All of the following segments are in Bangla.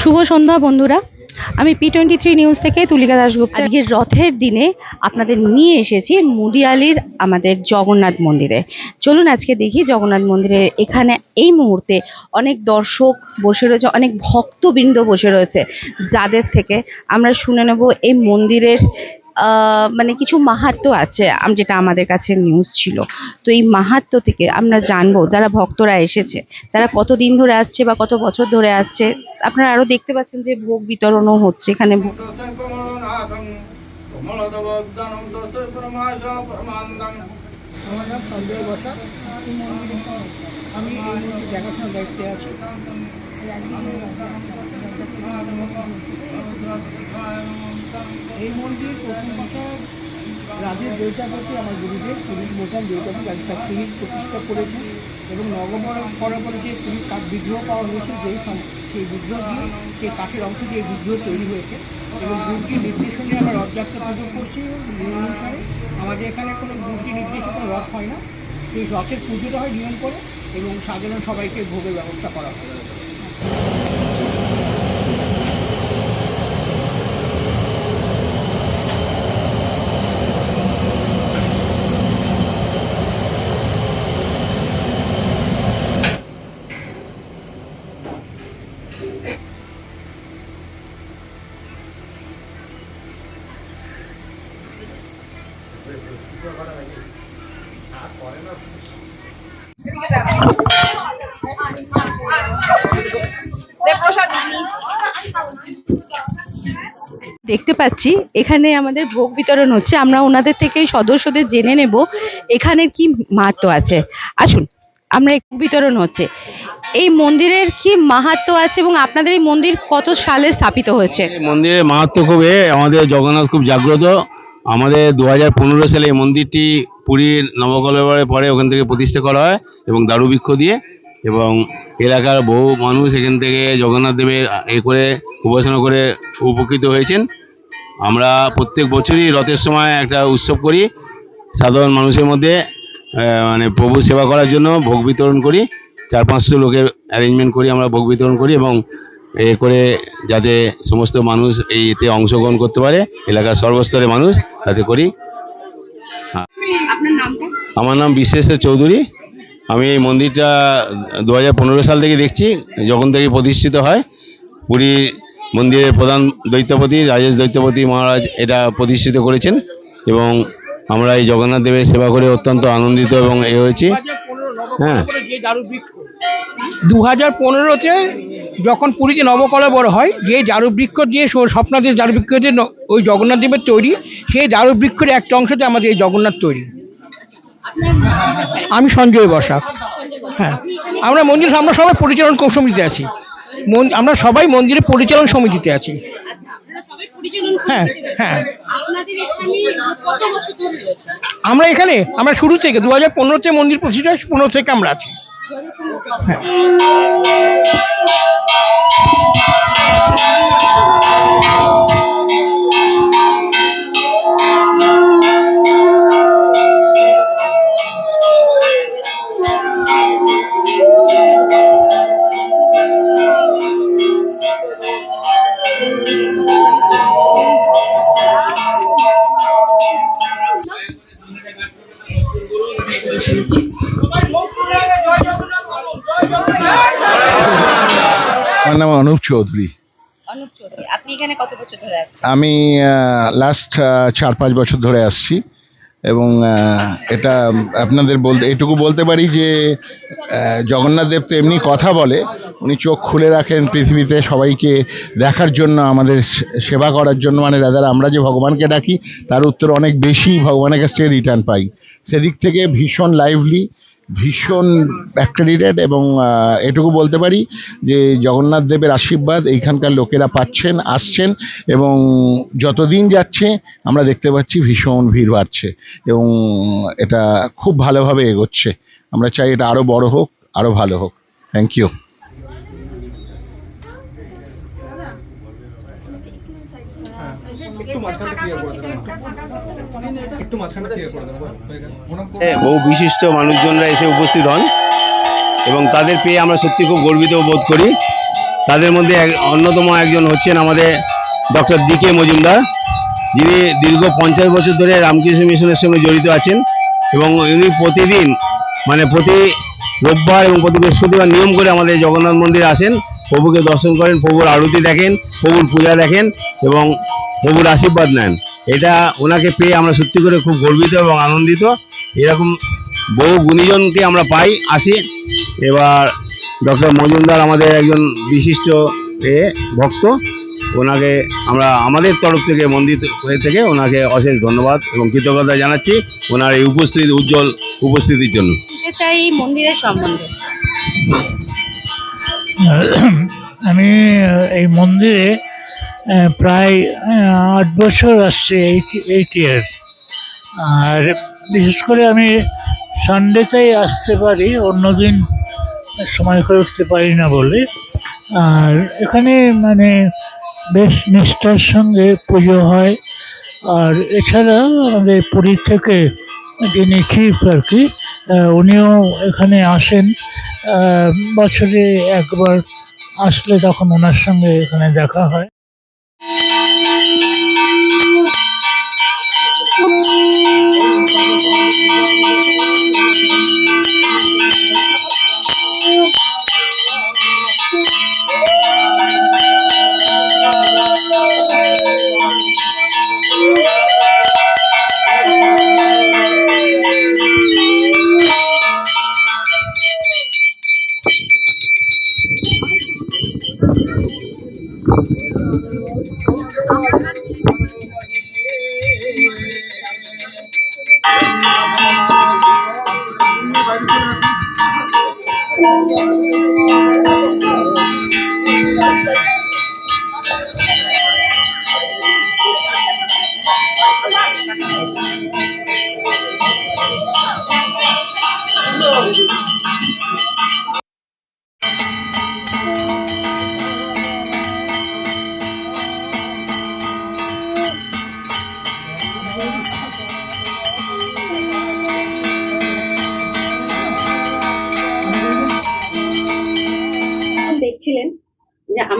শুভ সন্ধ্যা, বন্ধুরা। আমি পি টোয়েন্টি থ্রি নিউজ থেকে তুলিকা দাসগুপ্ত আজকের রথের দিনে আপনাদের নিয়ে এসেছি মুদিয়ালির আমাদের জগন্নাথ মন্দিরে। চলুন আজকে দেখি জগন্নাথ মন্দিরের এখানে এই মুহূর্তে অনেক দর্শক বসে রয়েছে, অনেক ভক্তবৃন্দ বসে রয়েছে। যাদের থেকে আমরা শুনে নেব এই মন্দিরের মানে কিছু মাহাত্ম আছে যেটা আমাদের কাছে নিউজ ছিল। তো এই মাহাত্ম্য থেকে আমরা জানব, যারা ভক্তরা এসেছে, তারা কতদিন ধরে আসছে বা কত বছর ধরে আসছে? আপনারা আরও দেখতে পাচ্ছেন যে ভোগ বিতরণও হচ্ছে এখানে। আমি দেখাশোনার দায়িত্বে আছি এই মন্দির প্রথম বছর রাজের দৈতাপতি আমার গুরুদেব পুরীর মোচান দৈতাপতি রাজ তিনি প্রতিষ্ঠা করেছেন এবং নগর পরে যে পুরীর কাঠ বিগ্রহ পাওয়া হয়েছে, যেই সেই বিগ্রহ দিয়ে সেই কাঠের অংশ দিয়ে বিগ্রহ তৈরি হয়েছে এবং গুরুটির নির্দেশনে আমরা রথযাত্রা পুজো করছি। নিয়ম অনুসারে আমাদের এখানে কোনো গুরুটি নির্দেশে কোনো রথ হয় না। সেই রথের পুজোটা হয় নিয়ম করে এবং সাধারণ সবাইকে ভোগের ব্যবস্থা করা হয়। দেখতে পাচ্ছি, এখানে আমাদের ভোগ বিতরণ হচ্ছে। আমরা ওনাদের থেকে সদস্যদের জেনে নেব এখানের কি মাহাত্ম্য আছে। আসুন, আমরা বিতরণ হচ্ছে। এই মন্দিরের কি মাহাত্ম্য আছে এবং আপনাদের এই মন্দির কত সালে স্থাপিত হয়েছে? মন্দিরের মাহাত্ম খুব আমাদের জগন্নাথ খুব জাগ্রত। আমাদের দু হাজার পনেরো সালে এই মন্দিরটি পুরীর নবকলেবরের পরে ওখান থেকে প্রতিষ্ঠা করা হয় এবং দারুবৃক্ষ দিয়ে এবং এলাকার বহু মানুষ এখান থেকে জগন্নাথ দেবের এ করে উপাসনা করে উপকৃত হয়েছেন। আমরা প্রত্যেক বছরই রথের সময় একটা উৎসব করি, সাধারণ মানুষের মধ্যে মানে প্রভু সেবা করার জন্য ভোগ বিতরণ করি, চার পাঁচশো লোকের অ্যারেঞ্জমেন্ট করি, আমরা ভোগ বিতরণ করি এবং এ করে যাতে সমস্ত মানুষ এই এতে অংশগ্রহণ করতে পারে এলাকার সর্বস্তরের মানুষ তাতে করি। আপনার আমার নাম বিশ্বেশ্বর চৌধুরী। আমি এই মন্দিরটা দু হাজার পনেরো সাল থেকে দেখছি যখন থেকে প্রতিষ্ঠিত হয়। পুরী মন্দিরের প্রধান দৈত্যপতি রাজেশ দৈত্যপতি মহারাজ এটা প্রতিষ্ঠিত করেছেন এবং আমরা এই জগন্নাথ দেবের সেবা করে অত্যন্ত আনন্দিত এবং এ হয়েছি। হ্যাঁ। দু হাজার পনেরোতে যখন পুরীতে নবকলেবর হয়, যে দারুবৃক্ষ দিয়ে স- স্বপ্নাদেশ দারুবৃক্ষ যে ওই জগন্নাথ দেবের তৈরি, সেই দারুবৃক্ষের একটা অংশতে আমাদের এই জগন্নাথ তৈরি। আমি সঞ্জয় বসাক হ্যাঁ। আমরা মন্দির, আমরা সবাই পরিচালন সমিতিতে আছি। আমরা সবাই মন্দিরের পরিচালন সমিতিতে আছি। হ্যাঁ হ্যাঁ। আমরা এখানে, আমরা শুরু থেকে দু হাজার পনেরোতে মন্দির প্রতিষ্ঠা পনেরো থেকে আমরা আছি। হ্যাঁ। নাম অনুপ চৌধুরী। অনুপ চৌধুরী আপনি এখানে কত বছর ধরে আসছেন আমি লাস্ট চার পাঁচ বছর ধরে আসছি। এবং এটা আপনাদের বলতে এটুকু বলতে পারি যে জগন্নাথ দেব তো এমনি কথা বলে উনি চোখ খুলে রাখেন পৃথিবীতে সবাইকে দেখার জন্য আমাদের সেবা করার জন্য। মানে রাদার আমরা যে ভগবানকে ডাকি তার উত্তর অনেক বেশি ভগবানের কাছ থেকে রিটার্ন পাই। সেদিক থেকে ভীষণ লাইভলি ভীষণ অ্যাক্রেডিটেড এবং এটুকু বলতে পারি যে জগন্নাথ দেবের আশীর্বাদ এইখানকার লোকেরা পাচ্ছেন আসছেন এবং যতদিন যাচ্ছে আমরা দেখতে পাচ্ছি ভীষণ ভিড় বাড়ছে এবং এটা খুব ভালোভাবে এগোচ্ছে। আমরা চাই এটা আরও বড় হোক আরও ভালো হোক। থ্যাংক ইউ হ্যাঁ, বহু বিশিষ্ট মানুষজনরা এসে উপস্থিত হন এবং তাদের পেয়ে আমরা সত্যি খুব গর্বিত বোধ করি। তাদের মধ্যে অন্যতম একজন হচ্ছেন আমাদের ডক্টর ডি কে মজুমদার। যিনি দীর্ঘ পঞ্চাশ বছর ধরে রামকৃষ্ণ মিশনের সঙ্গে জড়িত আছেন এবং উনি প্রতিদিন মানে প্রতি রোববার এবং প্রতি বৃহস্পতিবার নিয়ম করে আমাদের জগন্নাথ মন্দিরে আসেন। প্রভুকে দর্শন করেন, প্রভুর আরতি দেখেন, প্রভুর পূজা দেখেন এবং প্রভুর আশীর্বাদ নেন। এটা ওনাকে পেয়ে আমরা সত্যি করে খুব গর্বিত এবং আনন্দিত। এরকম বহু গুণীজনকে আমরা পাই আসি। এবার ডক্টর মজুমদার আমাদের একজন বিশিষ্ট এ ভক্ত। ওনাকে আমরা আমাদের তরফ থেকে মন্দির হয়ে থেকে ওনাকে অশেষ ধন্যবাদ এবং কৃতজ্ঞতা জানাচ্ছি ওনার এই উপস্থিতি উজ্জ্বল উপস্থিতির জন্য। এই মন্দিরের সম্বন্ধে। আমি এই মন্দিরে প্রায় আট বছর আসছে এইট এইট ইয়ার্স আর বিশেষ করে আমি সানডেতেই আসতে পারি, অন্যদিন সময় করে উঠতে পারি না বলে। আর এখানে মানে বেশ নিষ্ঠার সঙ্গে পুজো হয়। আর এছাড়া আমাদের পুরী থেকে যিনি চিফ আর কি উনিও এখানে আসেন। বছরে একবার আসলে তখন ওনার সঙ্গে এখানে দেখা হয়। এখন Il un peu de mal.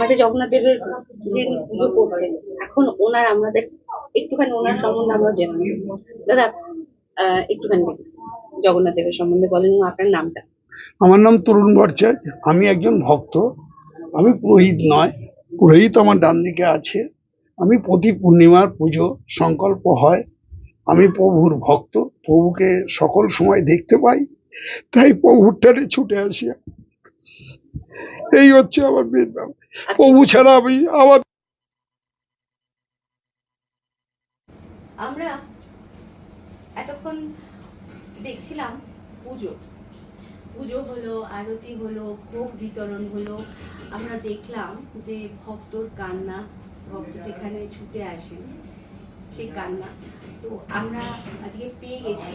আমাদের জগন্নাথ দেবের যে পুজো করছেন এখন ওনার আমাদের, একটুখানি ওনার সম্বন্ধে আমরা জেনে। দাদা একটুখানি। জগন্নাথ দেবের সম্বন্ধে বলেন আপনার নামটা। আমার নাম তরুণ ভট্টাচার্য, আমি একজন ভক্ত। আমি পুরোহিত নয়, পুরোহিত আমার ডান দিকে আছে। আমি প্রতি পূর্ণিমার পুজো সংকল্প হয়। আমি প্রভুর ভক্ত, প্রভুকে সকল সময় দেখতে পাই। তাই প্রভুর টানে ছুটে আসি। এই হচ্ছে আমার মেন ব্যাপার। প্রভু ছাড়া আমি আমার আমরা এতক্ষণ দেখছিলাম পুজো। পুজো হলো আরতি হলো ভোগ বিতরণ হলো। আমরা দেখলাম যে ভক্তর কান্না ভক্ত যেখানে ছুটে আসেন সেই কান্না। তো আমরা আজকে পেয়ে গেছি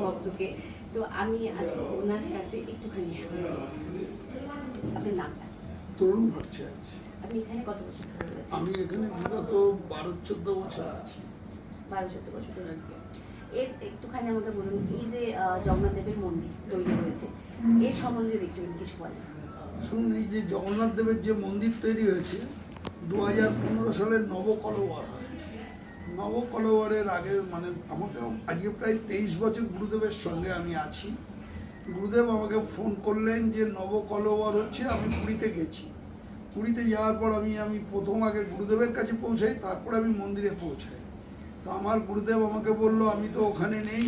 ভক্তকে। তো আমি আজকে ওনার কাছে একটুখানি শুনব। আপনার নামটা তরুণ ভট্টাচার্য। আপনি এখানে কত বছর ধরে রয়েছেন? আমি এখানে বিগত বারো চোদ্দ বছর আছি। বারো চোদ্দ বছর। এর একটুখানি আমাকে বলুন এই যে জগন্নাথ দেবের মন্দির তৈরি হয়েছে এর সম্বন্ধে একটু কিছু বলেন। শুনুন এই যে জগন্নাথ দেবের যে মন্দির তৈরি হয়েছে দু হাজার পনেরো সালের নবকলবার হয়। নবকলবারের আগে মানে আমাকে আজকে প্রায় তেইশ বছর গুরুদেবের সঙ্গে আমি আছি। গুরুদেব আমাকে ফোন করলেন যে নবকলবার হচ্ছে, আমি পুরীতে গেছি। পুরীতে যাওয়ার পর আমি আমি প্রথম আগে গুরুদেবের কাছে পৌঁছাই, তারপর আমি মন্দিরে পৌঁছাই। তো আমার গুরুদেব আমাকে বলল, আমি তো ওখানে নেই,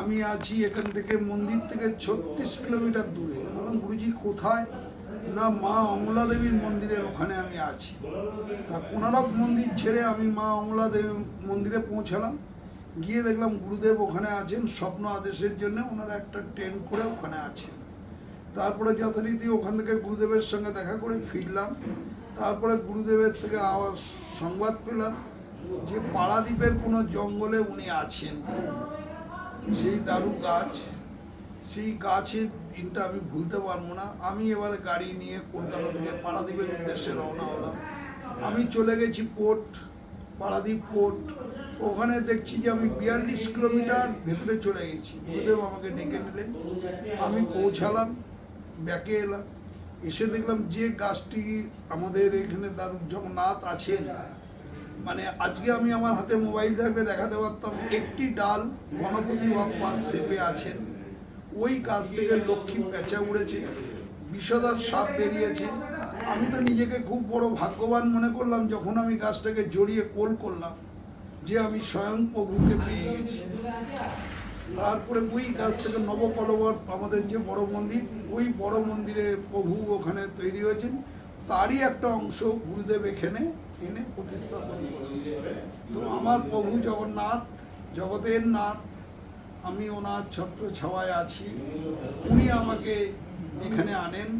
আমি আছি এখান থেকে মন্দির থেকে ছত্রিশ কিলোমিটার দূরে। বললাম, গুরুজি, কোথায়? না, মা অমলা দেবীর মন্দিরের ওখানে আমি আছি। তা কোনারক মন্দির ছেড়ে আমি মা অমলা দেবী মন্দিরে পৌঁছালাম। গিয়ে দেখলাম গুরুদেব ওখানে আছেন, স্বপ্ন আদেশের জন্য ওনারা একটা ট্রেন করে ওখানে আছেন। তারপরে যথারীতি ওখান থেকে গুরুদেবের সঙ্গে দেখা করে ফিরলাম। তারপরে গুরুদেবের থেকে আওয়াজ সংবাদ পেলাম যে পাড়াদ্বীপের কোনো জঙ্গলে উনি আছেন। সেই দারু গাছ, সেই গাছের দিনটা আমি ভুলতে পারব না। আমি এবারে গাড়ি নিয়ে কলকাতা থেকে পাড়াদ্বীপের উদ্দেশ্যে রওনা হলাম। আমি চলে গেছি পোর্ট পাড়াদ্বীপ পোর্ট ওখানে দেখছি যে আমি বিয়াল্লিশ কিলোমিটার ভেতরে চলে গেছি। গুরুদেব আমাকে ডেকে নিলেন। আমি পৌঁছালাম, ব্যাকে এলাম। এসে দেখলাম যে গাছটি আমাদের এখানে তার জগন্নাথ আছেন। মানে আজকে আমি আমার হাতে মোবাইল থাকলে দেখাতে পারতাম, একটি ডাল গণপতি বাপ্পা সেপে আছেন। ওই গাছ থেকে লক্ষ্মী পেঁচা উড়েছে বিষধর সাপ বেরিয়েছে। আমি তো নিজেকে খুব বড় ভাগ্যবান মনে করলাম, যখন আমি গাছটাকে জড়িয়ে কোল করলাম। যে আমি স্বয়ং প্রভুকে পেয়ে গেছি। তারপরে ওই গাছ থেকে নবকলবর আমাদের যে বড় মন্দির, ওই বড় মন্দিরে প্রভু ওখানে তৈরি হয়েছেন। তারই একটা অংশ গুরুদেব এখানে এনে প্রতিস্থাপন করলেন তো আমার প্রভু জগন্নাথ, জগতের নাথ, আমি ওনার ছত্র ছাওয়ায় আছি। উনি আমাকে এখানে আনেন।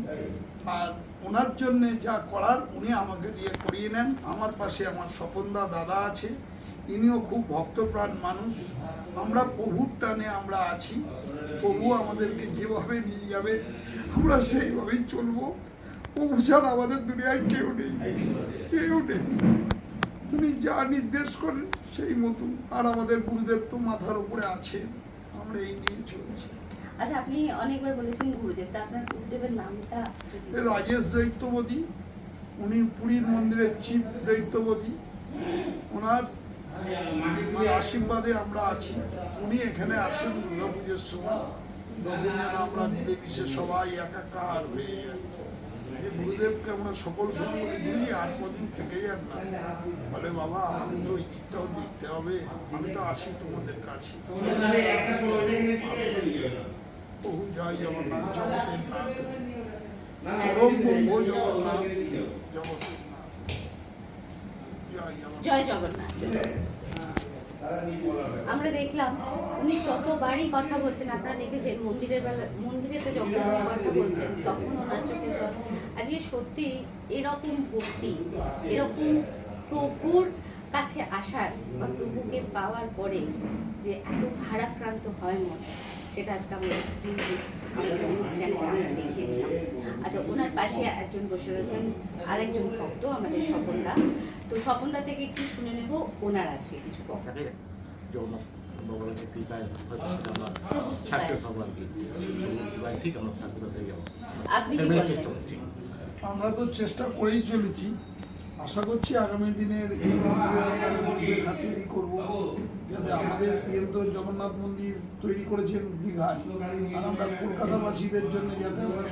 আর ওনার জন্যে যা করার উনি আমাকে দিয়ে করিয়ে নেন। আমার পাশে আমার স্বপনদা দাদা আছে। ইনিও খুব ভক্তপ্রাণ মানুষ। আমরা প্রভুর টানে আমরা আছি। প্রভু আমাদেরকে যেভাবে নিয়ে যাবে আমরা সেইভাবেই চলবো। প্রভু ছাড়া আমাদের দুনিয়ায় কেউ নেই। কেউ নেই। উনি যা নির্দেশ করেন সেই মতন। আর আমাদের গুরুদেব তো মাথার উপরে আছেন। আমরা এই নিয়ে চলছি। আচ্ছা আপনি অনেকবার বলেছেন গুরুদেব। তা আপনার গুরুদেবের নামটা রাজেশ দৈত্যবতী। উনি পুরীর মন্দিরের চিফ দৈত্যবতী। ওনার ওনার আশীর্বাদে আমরা আছি। উনি এখানে আসেন দুর্গা পুজোর সময় তখন আমরা মিলেমিশে সবাই একাকার হয়ে যাই এই গুরুদেবকে আমরা সকল সময় বলি আর কদিন থেকে যান না। বলে, বাবা, আমাকে তো ওই দিকটাও দেখতে হবে। আমি তো আসি তোমাদের কাছে। বহু জয় জগন্নাথ, জগতের নাথ। পরম ব্রহ্ম জগন্নাথ, জগতের জয় জগন্নাথ। আমরা দেখলাম, উনি যতবারই কথা বলছেন, আপনারা দেখেছেন, মন্দিরের বেলা মন্দিরেতে যখন কথা বলছেন, তখন ওনার চোখে জল। আজকে সত্যি এরকম ভক্তি, এরকম প্রভুর কাছে আসার বা প্রভুকে পাওয়ার পরে যে এত ভারাক্রান্ত হয় মন, সেটা আজকে আমরা এক্সক্লুসিভ আমাদের নিউজ চ্যানেলে আমরা দেখিয়ে দিলাম আচ্ছা ওনার পাশে একজন বসে রয়েছেন আরেকজন ভক্ত আমাদের স্বপনদা। তো স্বপনদা থেকে একটু শুনে নেব ওনার আছে কিছু কৃপায় সাকসেস হব আর কি। ঠিক আমরা সাকসেস হয়ে যাব। কি করছি। আমরা তো চেষ্টা করেই চলেছি। আশা করছি আগামী দিনের এই তৈরি করব। যাতে আমাদের সিএম তো জগন্নাথ মন্দির তৈরি করেছেন দীঘায়, আর আমরা কলকাতাবাসীদের জন্য যাতে আমরা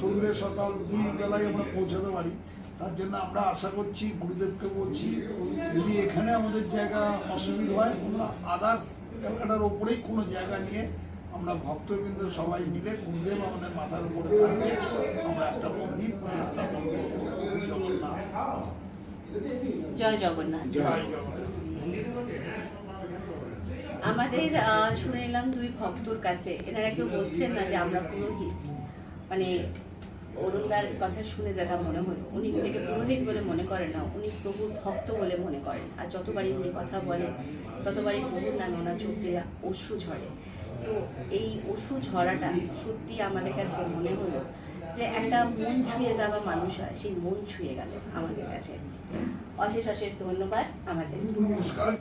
সন্ধ্যে সকাল দুই বেলায় আমরা পৌঁছাতে পারি, তার জন্য আমরা আশা করছি, গুরুদেবকে বলছি, যদি এখানে আমাদের জায়গা অসুবিধা হয়, আমরা আদার্স ক্যালকাটার ওপরেই কোনো জায়গা নিয়ে আমরা ভক্তবৃন্দ সবাই মিলে, গুরুদেব আমাদের মাথার উপরে থাকবে আমরা একটা মন্দির প্রতিস্থাপন করব। জয় জগন্নাথ। আমাদের শুনে নিলাম দুই ভক্তর কাছে। এনারা কেউ বলছেন না যে আমরা পুরোহিত। মানে অরুণদার কথা শুনে যেটা মনে হলো উনি নিজেকে পুরোহিত বলে মনে করেন না উনি প্রভুর ভক্ত বলে মনে করেন। আর যতবারই উনি কথা বলেন ততবারই প্রভুর নামে ওনার চোখ দিয়ে অশ্রু ঝরে। তো এই অশ্রু ঝরাটা সত্যি আমাদের কাছে মনে হলো যে একটা মন ছুঁয়ে যাওয়া মানুষ হয়, সেই মন ছুঁয়ে গেল আমাদের কাছে। অশেষ অশেষ ধন্যবাদ আমাদের। নমস্কার।